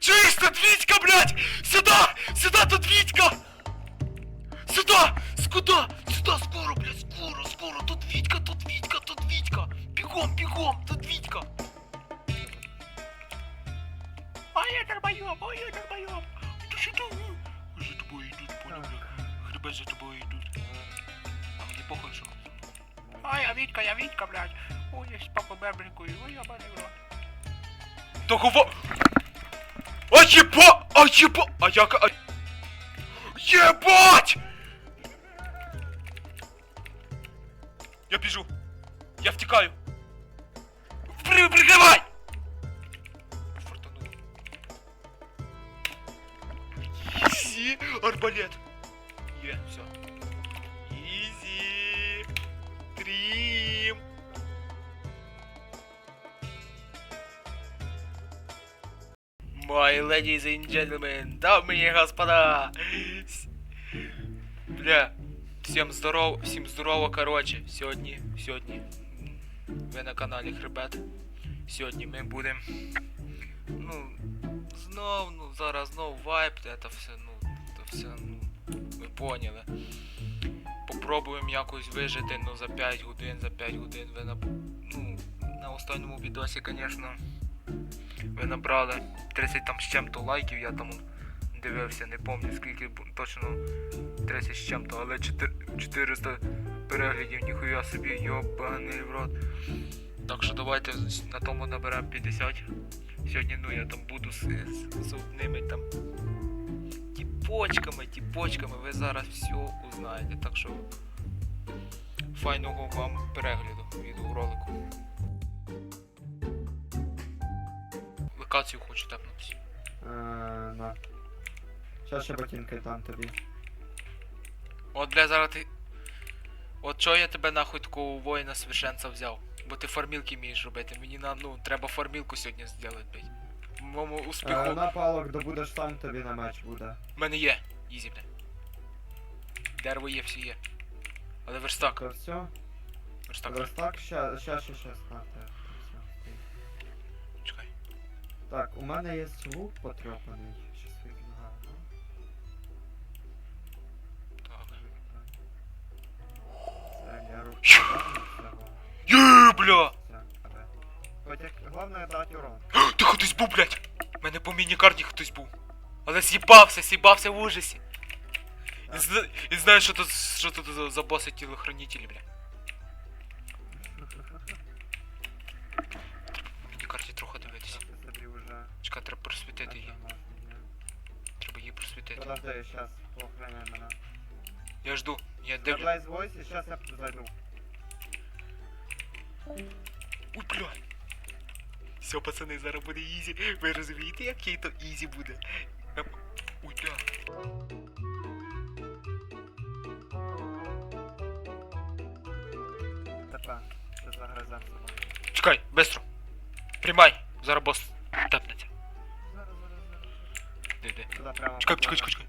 Чуєш, тут Вітька, блядь! Сюда! Сюда, тут Вітька! Сюда! Скуда? Сюда, скоро, блядь, скоро, скоро! Тут Вітька, тут Вітька, тут Вітька! Бігом, бігом, тут Вітька! А я долбоёб, а я долбоёб! Ты что За тобой идут, понял, бля? Хребет за тобой идут. А мне похуй, что... А я Вітька, я Вітька, блядь! Ой, я з папой Бербрикою, ой, я баний в рот. Того... А єба! А єба! А яка... А... Єбать! Я біжу. Я втікаю. При, прикривай! Фортануло. Ізі! Арбалет! Є, все. My ladies and gentlemen, дамы и господа! Бля, всем здоров, всім здорово, короче, сьогодні, сьогодні, ви на каналі Хребет. Сьогодні ми будемо, ну, знов, ну, зараз знов вайп, це все, ну, це все, ну, ви поняли. Попробуємо якось вижити, ну, за 5 годин, за 5 годин ви на, ну, на останньому відосі, звісно, ви набрали 30 там з чим-то лайків, я там дивився, не пам'ятаю скільки точно 30 з чим-то, але 400 переглядів, ніхуя собі, йобаний в рот. Так що давайте на тому наберемо 50. Сьогодні ну я там буду з, з, з одними там тіпочками, тіпочками, ви зараз все узнаєте. Так що файного вам перегляду відеоролику. Локацію хочу тепнутися. Е, на. Щас ще ботинки там тобі. От, бля, зараз ти. От чого я тебе нахуй такого воїна священця взяв? Бо ти фармілки вмієш робити. Мені на ну треба фармілку сьогодні зробити, блядь. Моєму успіху. Е, на палок добудеш сам тобі на меч буде. В мене є. Ізі, бля. Дерево є, всі є. Але верстак. То все? Верстак. Верстак, ща, ща, ща, ща, ставте. Все, стій. Чекай. Так, у мене є лук потрьопаний. Щас вигнаю. Так. Це я руку Є, бля! Але. Головне дати урон. Ти хтось був, блядь! У мене по міні-карті хтось був. Але з'їбався, з'їбався в ужасі. І, зна... і знаєш, що тут, що тут за, за боси тілохранителі, бля. Просвітити її. Треба її просвітити. Подожди, щас поохраняй мене. Я жду. Я дивлю. Blaze Voice, і щас я зайду. Ой, бля. Все, пацани, зараз буде ізі. Ви розумієте, який то ізі буде? Ем, Ой, бля. Тепер, ти загризем собою. Чекай, быстро. Приймай. Зараз бос зараз. Де, де. Сюди прямо. Чекай, попливе. чекай, чекай, чекай.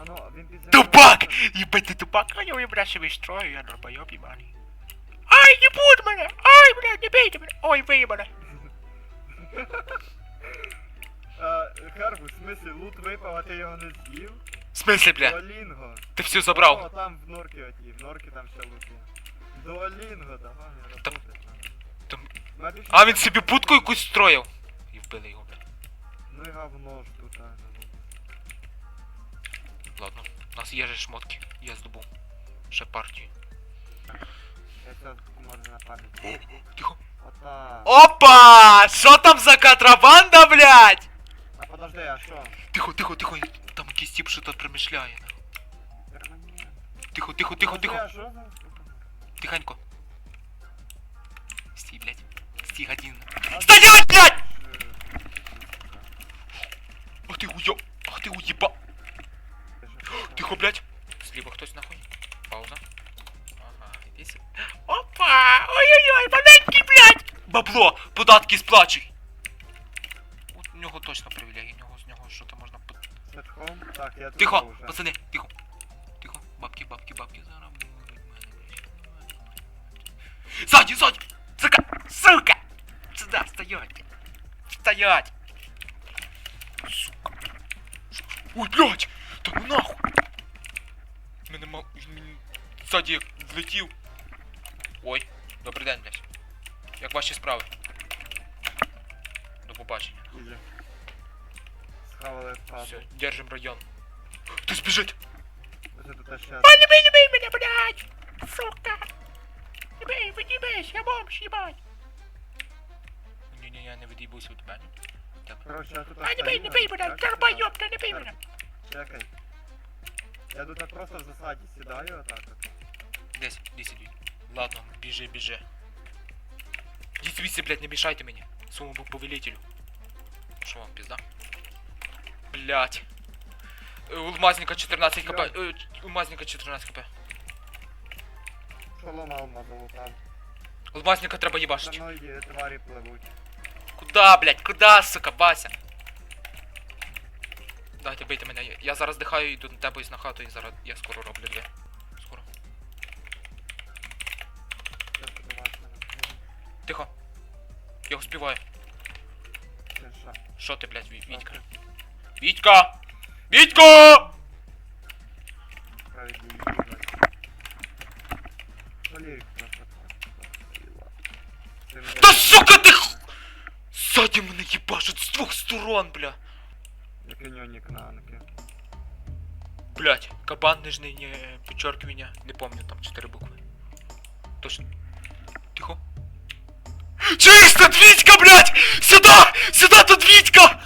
А ну, він під землею. Тупак! Ебать, ты тупак, а я бля себе строю, я долбоёб ебаный. Ай, не будь меня! Ай, блядь, не бейте меня! Ой, выебано! А, Харбу, в смислі, лут випав, а ти його не з'їв? В смысле, бля? Дуолінго. Ты все О, забрал. там в норки оті, в норки там ще лут є. Дуолінго, давай, Там- роботи. там- Смотри, А що він там. собі будку якусь строїв. І вбили його, бля. Ну і говно ж тут, а, ну. Ладно, у нас є же шмотки. Я здобув. Ще партію. Я це можу на пам'ять. Тихо. Ота. Опа! Що там за контрабанда, блядь? А подожди, а що? Тихо, тихо, тихо. Там якийсь тип що-то примишляє. нахуй. Перманент. Тихо, тихо, тихо, Подожди, тихо. а що за... Тихонько. Стій, блядь. Стій, один. А, Стоять, блядь! Бабло! Податки сплачуй! От у нього точно привілегії, у нього з нього що-то можна по... Сетхом? Так, я тут Тихо, вже. пацани, тихо. Тихо, бабки, бабки, бабки, зараз будуть мене, блядь. Ззаді, ззаді! Сука! Сука! Сюда, стоять! Стоять! Сука. Ой, блядь! Та ну нахуй! Мене мав... він мені ззаді як влетів. Ой, добрий день, блядь. Як ваші справи? До побачення. Ізі. Схавали в хату. Все, держим район. Хтось біжить! Ось тут ще не бей, не бей меня, блядь! Сука! Не бей, вы не бейся, я бомж, ебать! Не-не, я не від'їбуся від мене. Так. Короче, я тут А не бей, не бей мене, долбоёб, та не бей мене! Чекай. Я тут просто в засаді сідаю отак от. Десь, десь ідіть. Ладно, біжи, біжи. Ідіть звідси, блядь, не мішайте мені. Своєму повелителю. Що вам, пізда? Блядь. Е, Алмазника 14 кп. Е, ч- Алмазника 14 кп. Шолома алма залутав. Алмазника треба За їбашити. мною є тварі пливуть. Куда, блядь, куда, сука, Бася? Дайте, бийте мене. Я- Я зараз дихаю, йду на тебе на хату і зараз я скоро роблю дві. Тихо. Я успіваю. Це що? Що ти, блядь, Ві- Вітька? Вітька! Вітька! Справді їбать. Жалію просто. Це мене- Та сука ти! х- Ззаді мене їбашить з двох сторон, бля. Як у нього нікнанки. Блять, кабан нижний не підчеркивання, не помню, там чотири букви. Точно. Тихо. Чиїсь тут Вітька, блять! Сюда! Сюда тут Вітька!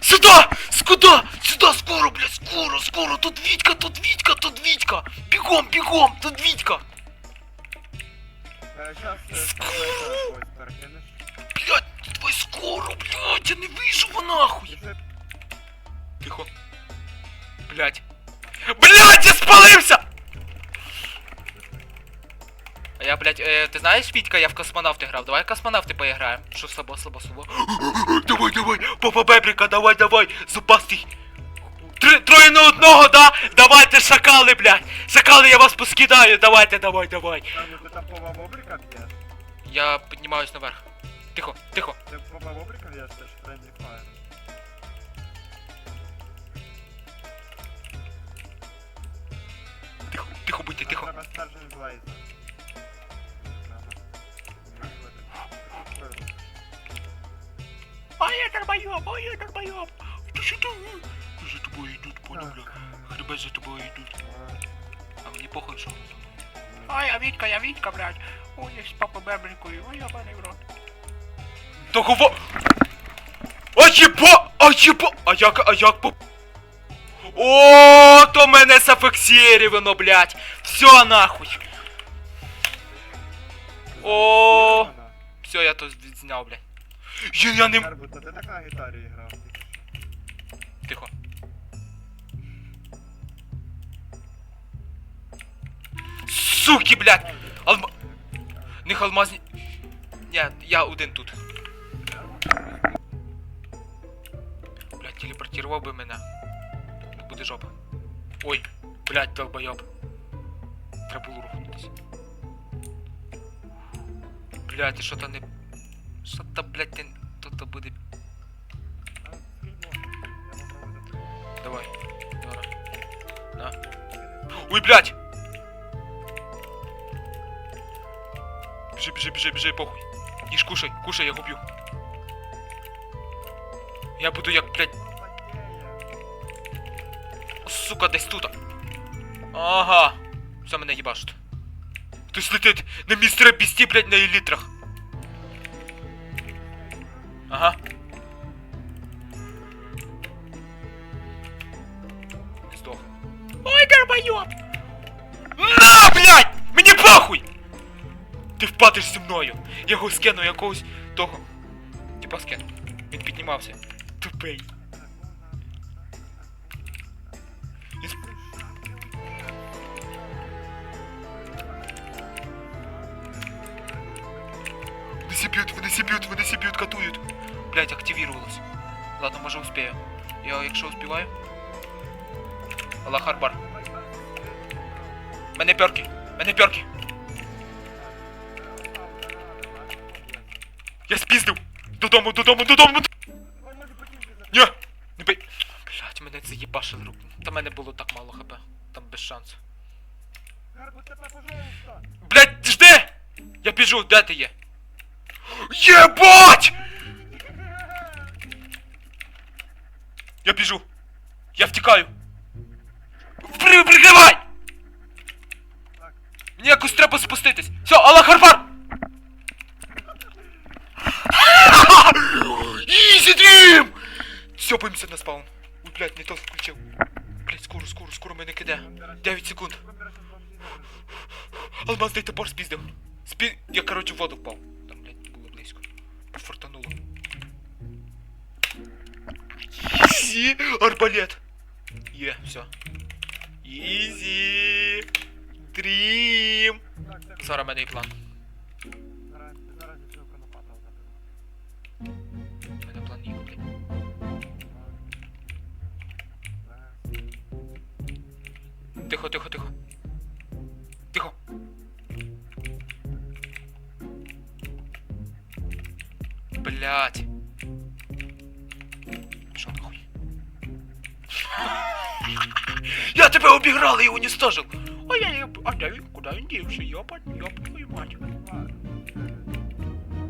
Сюда! Скуда? Сюда, скоро, блядь, скоро, скоро! Тут Вітька, тут Вітька, тут Вітька! Бігом, бігом, тут Вітька! Е, Щас е, спробуйте ось перекинеш. Блять, давай скоро, блять, я не виживу нахуй! Пішли Тихо. Блять. Блять, я спалився! Я, блять, е, ти знаєш, Вітька, я в космонавти грав. Давай в космонавти поіграємо. Що слабо, слабо, слабо. давай, давай, папа Бебрика, давай, давай, зубастий. Три, троє на одного, да? Давайте, шакали, блядь. Шакали, я вас поскидаю, давайте, давай, давай. Там пова бобрика б'єш? Я піднімаюсь наверх. Тихо, тихо. Ти пова бобрика б'єш, це ж Fire. Тихо, тихо будьте, тихо. Треба стержень Блейза. А я долбоёб, а я долбоёб. Ты сюда. За тобой идут, понял, бля. Грибы за тобой идут. А мені похуй, що вони за мною. Ай, я Вітька, я Вітька, блядь. Ой, я з папа бебрикою, ой, ябаний в рот. Того. А єба! А єба! А як, а як по... О, то мене зафіксировано, блядь. Все нахуй. О, все, я то зняв, блядь. Я, я не... Карбу, то ти так на гітарі грав? Тихо. Суки, блядь! Алма... Не алмазні... Ні, я один тут. Блядь, телепортував би мене. Не буде жопа. Ой, блядь, долбойоб. Треба було рухнутися. Блядь, і що то не... Що то, блядь, ти... То-то буде... Давай. Давай. На. Ой, блядь! Біжи, біжи, біжи, біжи, похуй. Їж, кушай, кушай, я губ'ю. Я буду як, блядь, сука, десь тут. Ага. Все мене їбашить. Хтось летить на містера Бісті, блядь, на елітрах. Ага. Не здох. Ой, долбоёб! На, блядь! Мені похуй! Ти впадеш зі мною. Я його скину якогось того. Типа скину. Він піднімався. Тупий. Він сп- Вони сіб'ють, вони сіб'ють, вони сіб'ють, катують. Блять, активировалось. Ладно, може успею. Я якщо успіваю. Аллах Арбар. Мене перки! Мене перки! Я спіздив! Додому, додому, додому! Я біжу! Я втікаю! При, прикривай! Мені якось треба спуститись! Все, Аллах Акбар! Ізі дрім! Сьопаємося на спаун. Ой, блядь, не то включив. Блядь, скоро, скоро, скоро мене киде. 9 секунд. Алмаз дай топор спіздив. Спі... Я, короче, в воду впав. Ізі! Арбалет! Є, все. Ізі! Дрім! Так, так, Зараз в мене і план. зараз, зараз я цього конопата заберу. У мене план ніг, блядь. Тихо, тихо, тихо. Тихо. Блять. Я тебе обіграл і уничтожил. Ой, я, я, а де він? Куди він дівся? Йопа, йопа, твою мать.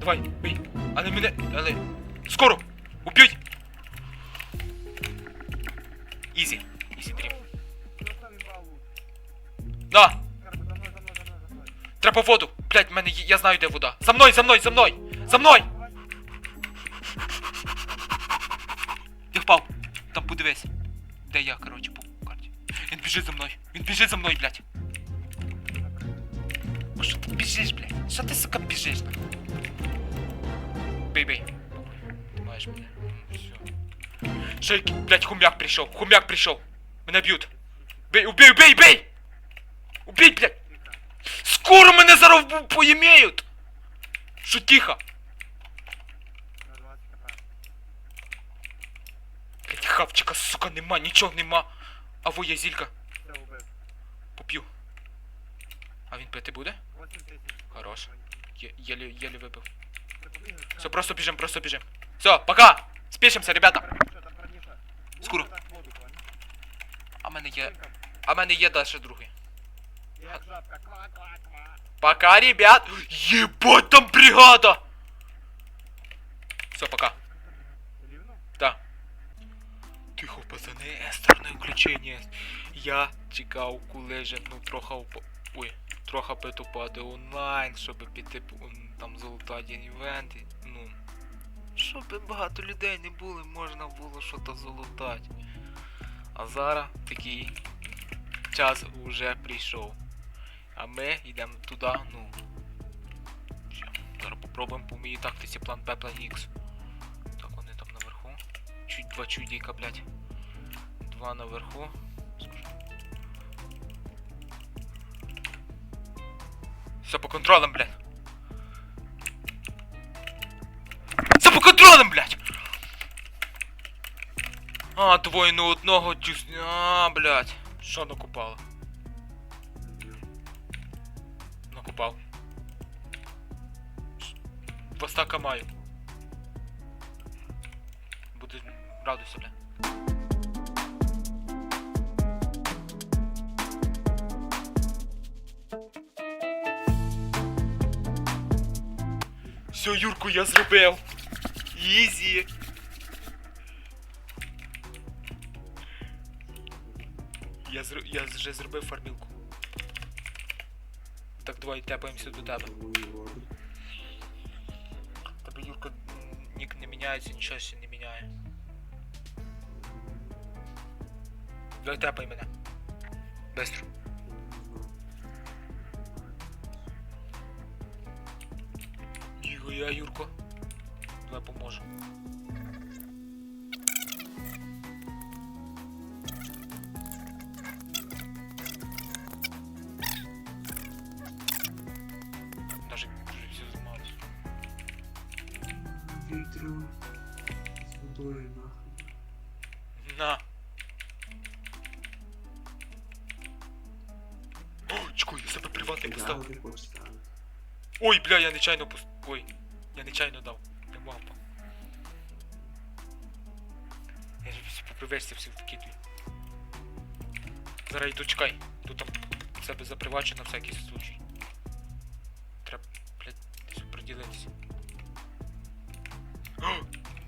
Давай, бий. Але мене. Але. Скоро! Уб'ють! Ізі. Ізі дрім. На! Треба воду! Блять, мене я знаю, де вода. За мною, за мною, за мною! За мною! Ти впав! Там подивись. Де я, коротше, біжить за мною. Він біжить за мною, блять. А що ти біжиш, блять? Що ти, сука, біжиш? Бей, бей. Ти маєш мене. М, Все. Ще, який, блять, хумяк прийшов. Хумяк прийшов. Мене б'ють. Бей, убей, убей, бей! Убей, блять! Скоро мене зараз поімеють! Що тихо? На 20 кп. Блять, хавчика, сука, нема, нічого нема. А во є зілька. А він пити буде? Хорош. Єлі, єлі випив. Все, просто біжим, просто біжим. Все, пока! Спішимося, ребята! Воду, понял? А мене є. А мене є далі другий. Пока, ребят! Єбать, там бригада! Все, пока. Да. Тихо, пацани, екстерне включення. Я чекав, коли же, ну, трохи. Ой, трохи підупаде онлайн, щоб піти там залутати івенти. Ну. Щоб багато людей не було, можна було щось залутати. А зараз такий час уже прийшов. А ми йдемо туди, ну. Зараз попробуємо по моїй тактиці план Б, план Х. Так, вони там наверху. Чуть два чудіка, блядь. Два наверху. Все по контролям, блядь. Все по контролям, блядь! А, двоє на одного дюс... А, блядь. Що накупало? Накупав. Ш- Два стака маю. Буде радуйся, бля. Все, Юрку, я зробив. Ізі. Я, зр... я вже зробив фармілку. Так, давай тепаємося до тебе. Тебе Юрка м, нік не міняється, нічого ще не міняє. Давай тепай мене. Быстро. Ніхуя, Юрко. Давай поможу. Даже уже все зламалось. Вітру з водою нахуй. На. О, чекай, я себе приватний поставив. Ідеал не хочеш ставити. Ой, бля, я нечайно пуст... Ой, Я нечайно дав. Не мав. попривезся всі такі твій. Зараз йду чекай. Тут там себе запривачено на всякий случай. Треба, блядь, приділитися.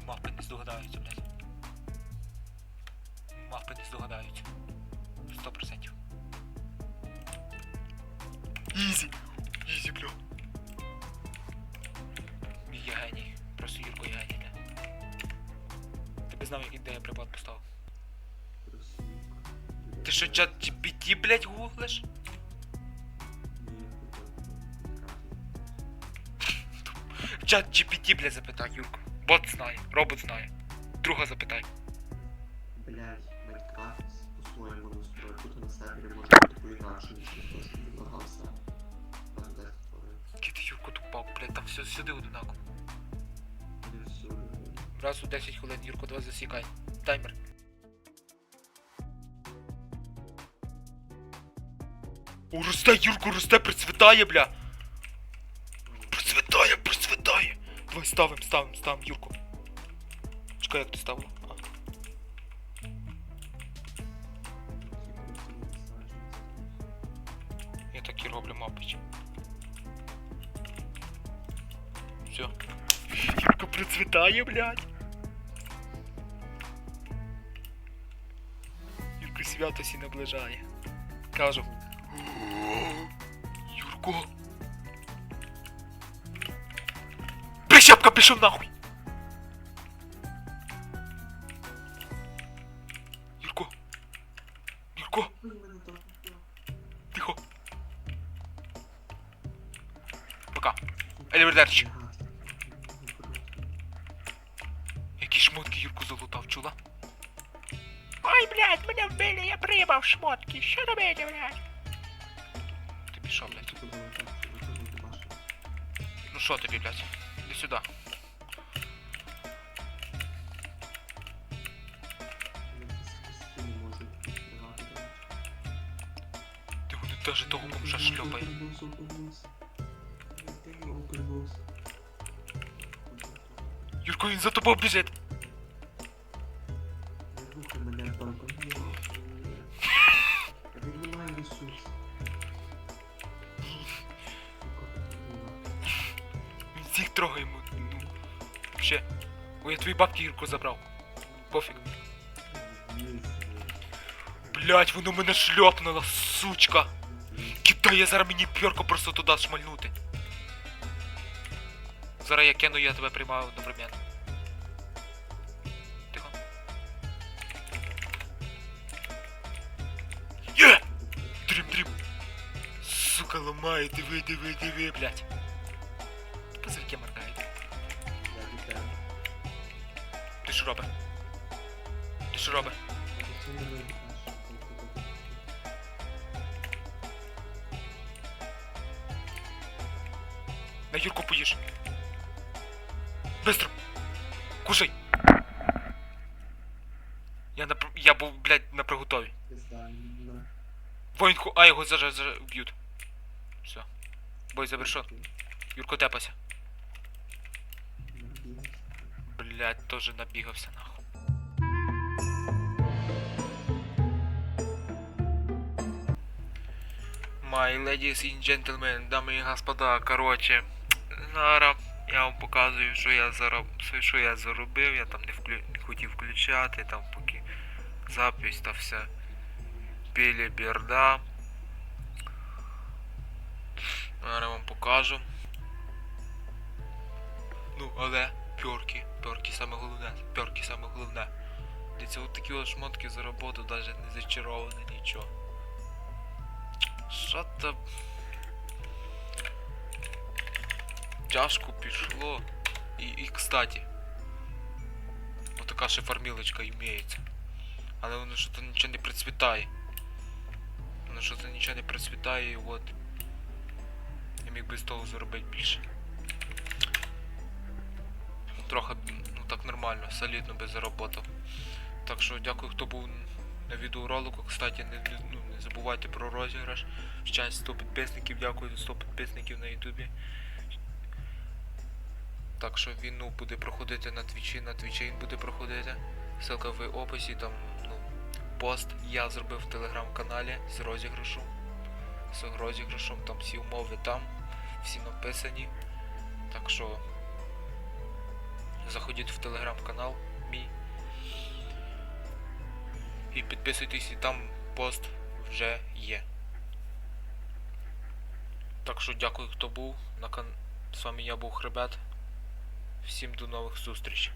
Мапи не здогадаються, блядь. Мапи не здогадаються. Сто процентів. Ізі, Би знав, де я припад поставив. Ти що, чат GPT, блядь, гуглиш? Чат GPT, блядь, запитай, Юрко. Бот знає, робот знає. Друга запитай. Блять, Майнкрафт по-своєму настроїть. Тут на сервері може бути по-інакше, ніж то, що предлагався. Ти Юрко тупав, блядь, там все сюди одинаково. Раз у 10 хвилин, Юрко, давай засікай. Таймер. О, росте, Юрко, росте, процвітає, бля. Процвітає, процвітає. Давай ставим, ставим, ставим, Юрко. Чекай, як ти ставила. Я так і роблю, мабуть. Все. Юрко процвітає, блядь. Юрко свято сі наближає. Кажу. Юрко. Прищепка пішов нахуй. Юрко. Юрко, Ой, мене так. тихо. Пока. Елівердерчик. Я шмотки. Що робити, блядь? Ти пішов, блядь. Ну що тобі, блядь? Іди сюди. Ти вони даже того бомжа шльопає. Юрко, він за тобою біжить. бабки Юрко забрав. Пофіг. Блять, воно мене шльопнуло, сучка. Кидай, я зараз мені пьорко просто туди шмальнути. Зараз я кину, я тебе приймаю одновременно. Тихо. Є! Дрім, дрім. Сука, ламає, диви, диви, диви, блять. Робиш? Ти що робиш? На Юрку поїж. Быстро! Кушай! Я на я був, блядь, на приготові. Воїн ху... А, його зараз зараз вб'ють. Все. Бой завершен. Юрко тепася. Блядь, тоже набігався нахуй. My ladies and gentlemen, дами і господа, короче, зараз я вам показую, що я зароб... що я заробив, я там не, вклю... не хотів включати, там поки запись та все. Білі бірда. Зараз вам покажу. Ну, але пьорки, пьорки саме головне, пьорки саме головне. Дивіться, от такі от шмотки за роботу, навіть не зачароване нічого. Що то... Тяжко пішло. І, і кстати. Отака ще фармілочка імеється. Але воно що-то нічого не процвітає. Воно що-то нічого не процвітає і от. Я міг би з того заробити більше. Трохи, ну так нормально, солідно би заработав. Так що дякую, хто був на відеоролику. Кстати, не, ну, не забувайте про розіграш. Ще 100 підписників, дякую за 100 підписників на Ютубі. Так що він ну, буде проходити на твічі, на твічі він буде проходити. Ссылка в описі, там, ну, пост я зробив в телеграм-каналі з розіграшем. З розіграшем, там всі умови там, всі написані. Так що заходіть в телеграм-канал мій. І підписуйтесь, і там пост вже є. Так що дякую, хто був. З вами я був Хребет. Всім до нових зустрічей.